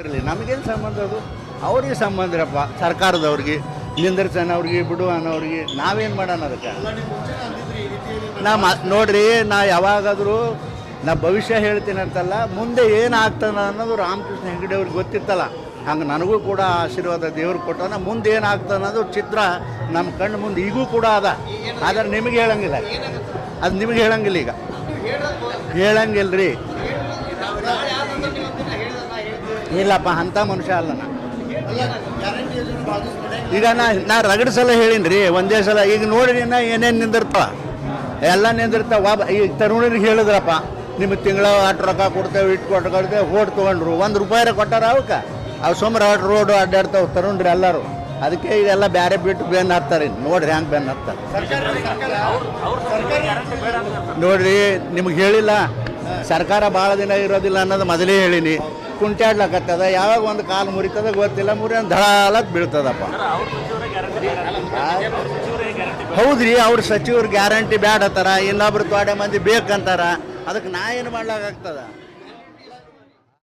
ಇರಲಿ, ನಮಗೇನು ಸಂಬಂಧ ಅದು? ಅವ್ರಿಗೆ ಸಂಬಂಧರಪ್ಪ ಸರ್ಕಾರದವ್ರಿಗೆ ನಿಂದಿರ್ಸನವ್ರಿಗೆ ಬಿಡು ಅನ್ನೋರಿಗೆ ನಾವೇನು ಮಾಡೋಣ ಅದಕ್ಕೆ? ನಾ ನೋಡ್ರಿ, ನಾ ಯಾವಾಗಾದರೂ ನಾ ಭವಿಷ್ಯ ಹೇಳ್ತೀನಿ ಅಂತಲ್ಲ, ಮುಂದೆ ಏನು ಅನ್ನೋದು ರಾಮಕೃಷ್ಣ ಹೆಗಡೆ ಅವ್ರಿಗೆ ಗೊತ್ತಿತ್ತಲ್ಲ. ಹಂಗೆ ನನಗೂ ಕೂಡ ಆಶೀರ್ವಾದ ದೇವ್ರು ಕೊಟ್ಟನ ಮುಂದೆ ಏನು ಆಗ್ತದೆ ಅನ್ನೋದು ಚಿತ್ರ ನಮ್ಮ ಕಣ್ಣು ಮುಂದೆ ಈಗೂ ಕೂಡ ಅದ. ಆದರೆ ನಿಮಗೆ ಹೇಳಂಗಿಲ್ಲ. ಅದು ನಿಮಗೆ ಹೇಳಂಗಿಲ್ಲ ಈಗ. ಹೇಳಂಗಿಲ್ಲ ರೀ ಇಲ್ಲಪ್ಪ ಅಂಥ ಮನುಷ್ಯ ಅಲ್ಲ ನಾ. ಈಗ ನಾ ನಾ ರಗಡ್ ಸಲ ಹೇಳೀನಿ ರೀ ಒಂದೇ ಸಲ. ಈಗ ನೋಡ್ರಿ ನಾ ಏನೇನು ನಿಂದಿರ್ತಾವ. ಎಲ್ಲ ನಿಂದಿರ್ತಾವ. ಒಬ್ಬ ಈಗ ತರುಣರಿಗೆ ಹೇಳಿದ್ರಪ್ಪ ನಿಮಗೆ ತಿಂಗಳ ಅಷ್ಟು ರೊಕ್ಕ ಕೊಡ್ತೇವೆ ಇಟ್ಟು ಕೊಟ್ಟು ಕೊಡ್ತೇವೆ ಓಟ್ ತೊಗೊಂಡ್ರು. ಒಂದು ರೂಪಾಯಿ ಕೊಟ್ಟಾರ ಅವಕ್ಕೆ. ಅವು ಸುಮ್ಮನೆ ಅಷ್ಟು ರೋಡು ಅಡ್ಡಾಡ್ತಾವೆ ತರುಣ್ರಿ ಎಲ್ಲರೂ. ಅದಕ್ಕೆ ಇದೆಲ್ಲ ಬೇರೆ ಬಿಟ್ಟು ಬೆನ್ನು ಹಾಕ್ತಾರೆ ನೋಡ್ರಿ ಹ್ಯಾಂಗೆ ಬೆನ್ನು ಹಾಕ್ತಾರೆ ನೋಡ್ರಿ ನಿಮ್ಗೆ ಹೇಳಿಲ್ಲ. ಸರ್ಕಾರ ಭಾಳ ದಿನ ಇರೋದಿಲ್ಲ ಅನ್ನೋದು ಮೊದಲೇ ಹೇಳಿನಿ. ಕುಂಟಾಡ್ಲಕತ್ತದ ಯಾವಾಗ ಒಂದು ಕಾಲು ಮುರಿತದ ಗೊತ್ತಿಲ್ಲ ಮುರಿ ಒಂದು ದಳಾಲಕ್ಕೆ ಬೀಳ್ತದಪ್ಪ. ಹೌದ್ರಿ ಅವ್ರ ಸಚಿವರು ಗ್ಯಾರಂಟಿ ಬ್ಯಾಡ ಅತ್ತಾರ ಇನ್ನೊಬ್ರು ತೋಡೆ ಮಂದಿ ಬೇಕಂತಾರ ಅದಕ್ಕೆ ನಾ ಏನು ಮಾಡ್ಲಾಕಾಗ್ತದ?